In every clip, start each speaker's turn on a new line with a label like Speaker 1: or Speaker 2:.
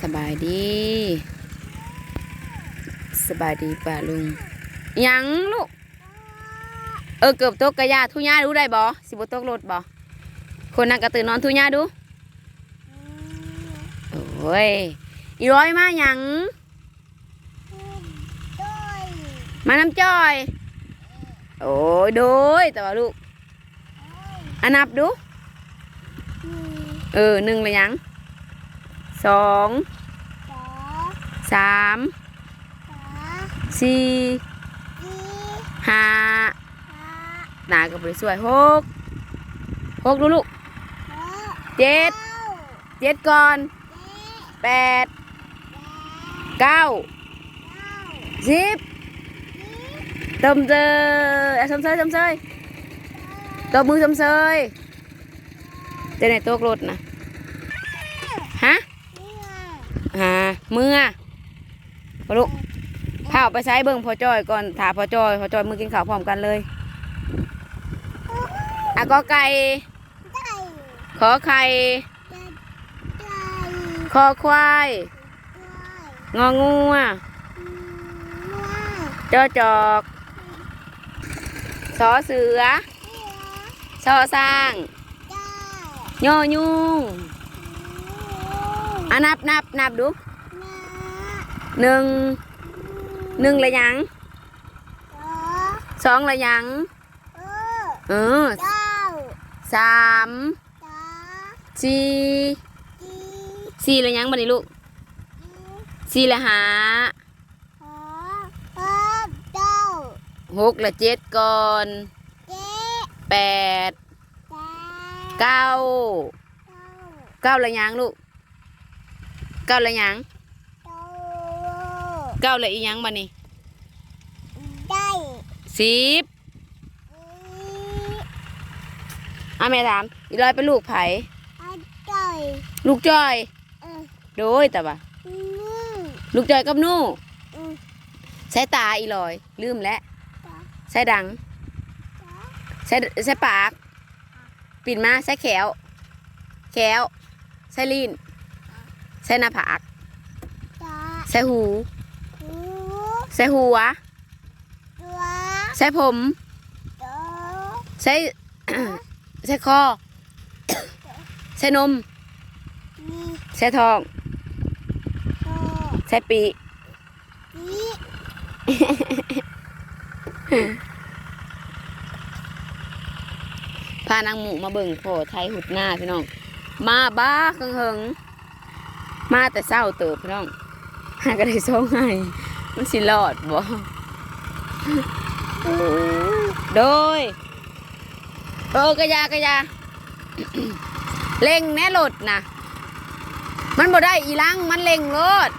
Speaker 1: สบายดี สบายดีป่าลุง ยังลูก เออเกือบตกกระยาทุญ่ารู้ได้บ่สิบตกรถบ่คนนั่งกระตือนนอนทุญ่าดูโอ้ยอีร้อยมายัง มาน้ำจ้อย โอ้ยโดยแต่ว่าลูกอันนับดู เออหนึ่งเลยยังสองสามสี่ห้าหนากับบริสวยหกหกดูลูกเจ็ดเจ็ดก่อนแปดเก้าสิบตบเจออะชมเชยชมเชยตบมือชมเชย จะไหนตกรถนะฮะฮะมือพอลูกพาออกไปใช้เบิ่งพอจอยก่อนถาพอจอยพอจอยมือกินข้าวพร้อมกันเลยอะก็ไก่ขอไข่คอควายงองูอะจอจอกสอเสือซอสร้าง ย่อยุงอะนับนับนับดูหนึ่งหนึ่งละยังสองละยังเออสามสี่สี่ละยังบัดนี้ลูกสี่ละหาหกละเจ็ดก่อนแปด เก้าเก้าละหยังลูกเก้าละหยังเก้าละอีหยังบัดนี้สิบอะแม่ถามอีลอยเป็นลูกไผลูกจอยโดยแต่ว่าลูกจอยกับหนู่ใช้ตาอีลอย ลืมแล้วใช้ดังใช้ใช้ปาก ปิดมาใช้แขว แขว ใช้ลิ้นใช้หน้าผากใช้หูใช้หัวใช้ผมใช้ ใช้คอ ใช้นมใช้ท้องใช้ปีก พานางหมูมาเบิ่งโผไทยหุดหน้าพี่น้อง มาบ้าเฮิงมาแต่เศร้าเติบพี่น้องหาก็ได้ส่งให้มันสิรอดบ่โดยเออกระยากระยาเล็งแน่รถนะมันบ่ได้อีลังมันเล็งรถ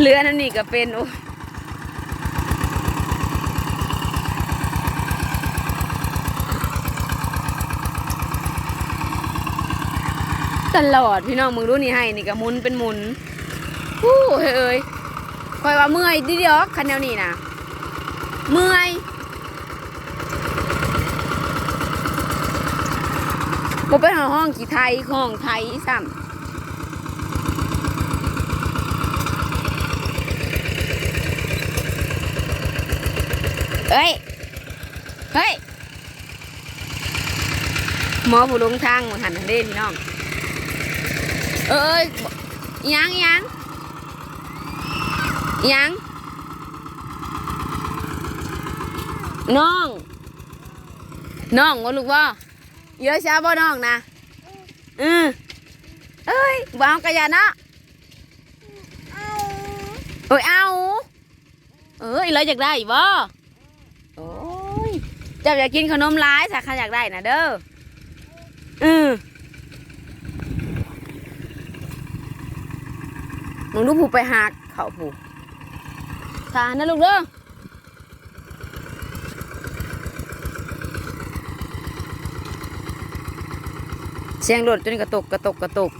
Speaker 1: เรือนั่นนี่ก็เป็นโอ้ตลอดพี่น้องมึงรู้นี่ให้นี่ก็มุนเป็นมุนฮู้เฮ้ยเอ้ยคอยว่าเมื่อยดิเดียวคันแนวนี้นะเมื่อยบ่ไปหาห้องกี่ไทยห้องไทยซ้ำ เอ้ย เฮ้ย หมอผู้ลงทางมาหันทันเด้พี่น้อง เอ้ยอิหยังอิหยังอิหยังน้อง น้องว่าลูกว่าเยอะช้าบ่น้องนะอือเอ้ยบ่เอากระยานะเอ้ยเอาเอ้ยเลยอยากได้บ่โอ้ยเจ้าอยากกินขนมร้ายสักขอยากได้นะเด้ออือมึงดูผูไปหักเขาผูทานนะลูกเด้อเสียงรถจนกระตกกระตกกระตก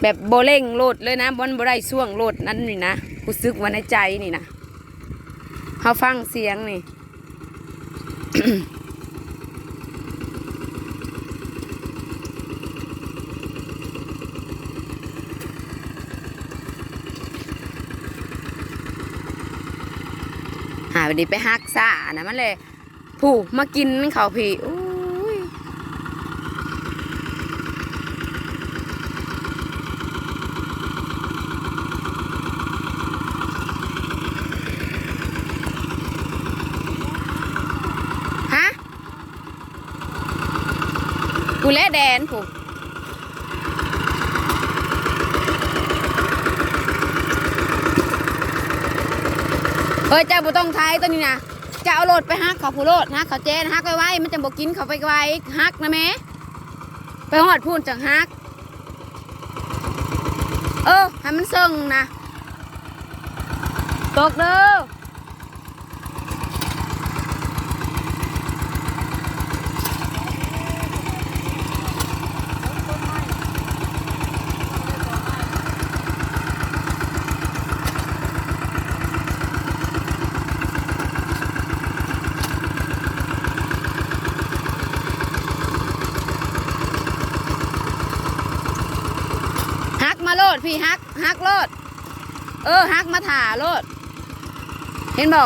Speaker 1: แบบโบเร่งรถเลยนะบอนโบได้ช่วงรถนั้นนี่นะกูซึกไวันในใจนี่นะเขาฟังเสียงนี่ หาไปดีไปฮักซ่านะมันเลย ผู้มากินเขาพี่อุ้ยฮะกู เล่แดนผู้เฮ้ยเจ้าบุต้องไทยตัวนี้นะจะเอาโลดไปฮักเขาผู้โลดฮักเขาเจนฮักไว้ไว้มันจะบอกกินเขาไปไว้ฮักนะแม่ไปหอดพูนจังฮัก เออให้มันซึ่งนะตกเด้อ พี่ฮักฮักโลด เออฮักมาถ่าโลด เห็นบ่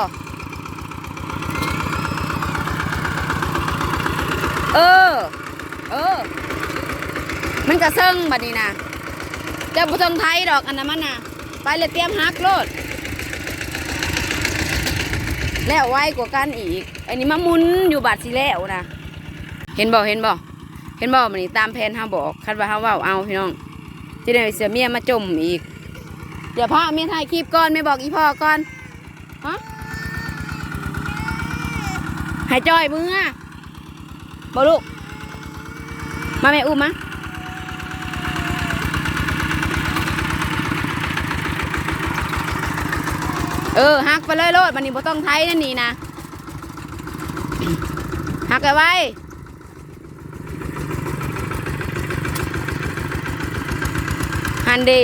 Speaker 1: เออ เออ มันกระเซิงบัดนี้นะเจ้าผู้ทงไทยดอกอันนั้นมันนะไปเลยเตรียมฮักโลด แล้วไวกว่ากันอีก อันนี้มามุนอยู่บาดสิแล้วนะ เห็นบ่เห็นบ่เห็นบ่มันนี่ตามแผนเฮาบอก คันว่าเฮาว้าเอาพี่น้อง จะได้เสียเมียมาจมอีก เดี๋ยวพ่อเมียถ่ายคลิปก่อนไม่บอกอีพ่อก่อนฮะหายจอยมึงอะบอลูก มาแม่อุ้มมาเออหักไปเลยโลดมันนี่บ่ต้องไทยนั่นนี่นะหักเอาไว้ ฮันดี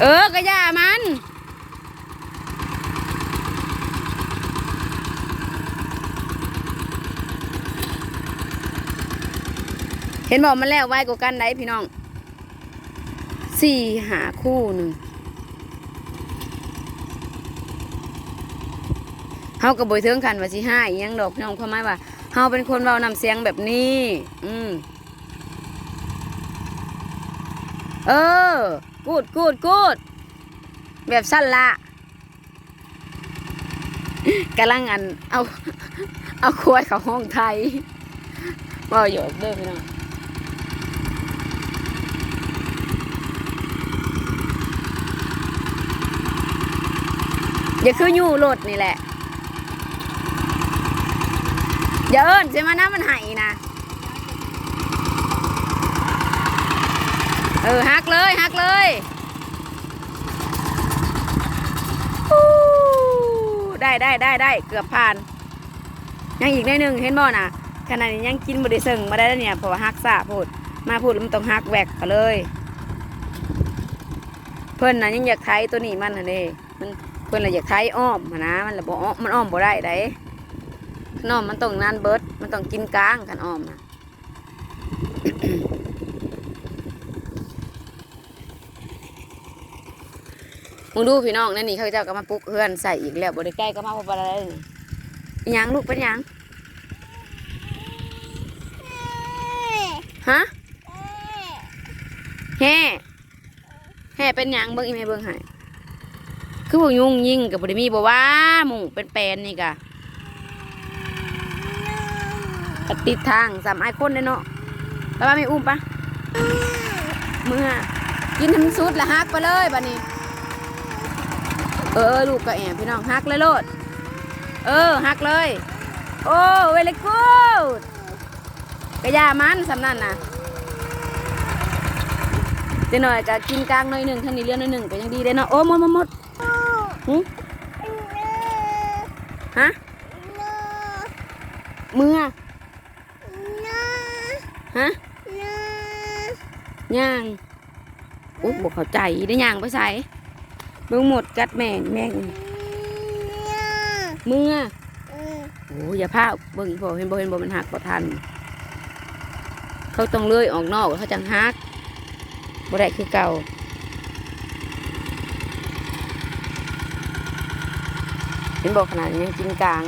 Speaker 1: เออกระยามัน เห็นบอกมันแล้วไว้กว่ากันได้พี่น้องสี่หาคู่หนึ่งเฮากับบอยเทิงขันว่าสิห้าอีหยังดอกพี่น้องความหมาว่าเฮาเป็นคนเว้านำเสียงแบบนี้ อืม เออ กูดกูดกูด แบบสั้นละกำลังอัน เอา เอาควายเขาห้องไทยว่าหยอกเด้อพี่น้องอย่าคืออยู่รถนี่แหละ อย่าเอิ้นใช่ไหมนะมันไห้นะ เออฮักเลยฮักเลยได้ได้ได้ได้เกือบผ่าน ยังอีกได้หนึ่งเห็นบ่น่ะขณะนี้ยังกินบไดิเซิงมาได้แล้วเนี่ยเพราะว่าฮักซะพูดมาพูดแล้วมันต้องฮักแหวกกันเลย เพื่อนน่ะยังอยากไทยตัวนี้มันน่ะเด้มันเพื่อนน่ะอยากไทยอ้อมนะมันละบ่อ้อมมันอ้อมบ่ได้ได้น้อมมันต้องนานเบิร์ดมันต้องกินกลางกันอ้อมนะ มึงดูพี่น้องนั่นนี่เขาเจ้าก็มาปลุกเพื่อนใส่อีกแล้วบริใกล้ก็มาพบอะไรนี่อิหยังลูกเป็นยังฮะแห่แห่เป็นยังเบิ้งอีเมเบิ้งให้คือพวกยุ่งยิ่งกับบริมีบอกว่าหมูเป็นแปนนี่กะกะติดทางสามไอายคนเลยเนาะป้านไม่อุ้มปะเมื่อกินทั้งสุดละฮักไปเลยบ้านี้ เออลูกก็แอบพี่น้องฮักเลยโลด เออฮักเลย โอ้เวลกูดกระยามันสำนั่นนะเดี๋ยวหน่อยก็กินกลางหน่อยหนึ่งท่านนี้เลี้ยงหน่อยหนึ่งก็ยังดีเลยเนาะโอ้หมดหมดหมดหึฮะเมือฮะย่างอุ๊ยบอกเข้าใจได้ย่างไปใส่ มึงหมดกัดแม่แม่งมึงอะโอ้อย่าพาเบิ่งอีพอเห็นบ่เห็นบ่มันหักบ่ทัน เขาต้องเลื่อยออกนอกเขาจังหักบ่ได้คือเก่าเห็นบอกขนาดนี้ยังกินกลาง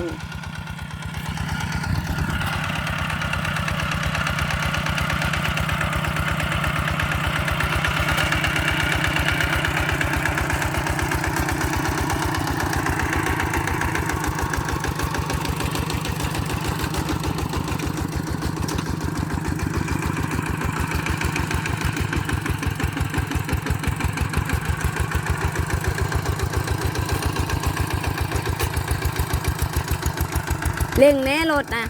Speaker 1: เร่งแน่รถนะ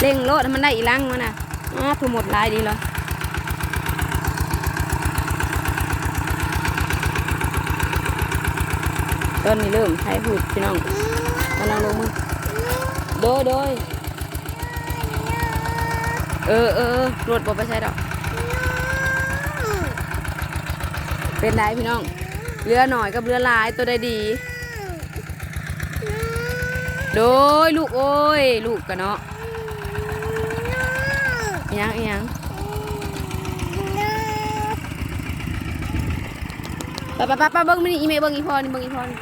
Speaker 1: เร่งรถมันได้อีลังมันนะอ้าถูหมดลายดีเลยต้นนี้เริ่มใช้หูดพี่น้องกำลังลงมือโดยโดยเออเออรถบ่ไปใช้ดอก เป็นไรพี่น้องเรือหน่อยกับเรือลายตัวใดดี โดยลูกโอ้ย ลูกกันเนาะอิหยังอิหยังไปไปไปไปเบิ้งมินี่อีเมลเบิ้งอีพอนี่เบิ้งอีพอนี่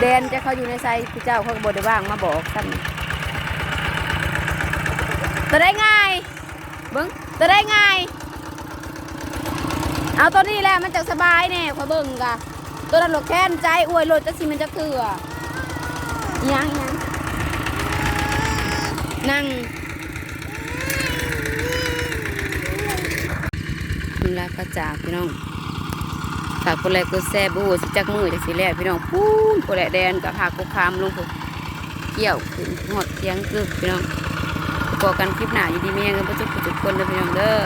Speaker 1: แดนจะเขาอยู่ในไซพี่เจ้าเขาก็บไดว่างมาบอกกันตัวได้ง่ายเบิ้งตัวได้ง่ายเอาตัวนี้แหละมันจะสบายแน่ขอเบิ้งกะตัวนั้นหลดแค้นใจอวยโหลดจะสิมันจะคืออะอิห ยังยังนั่งคุณลาพระจากพี่น้องฝากคนแรกก็แซ่บโอ้สิจักมือจากสิแรกพี่น้องปูนคนแรกแดนกับผักกุคามลงพุ่นเกี่ยวขึ้นหมดเสียงกึกพี่น้องพอกกันคลิปหน้าอยู่ดีเมียงกันประจุกทุกคนเด้อพี่น้องเด้อ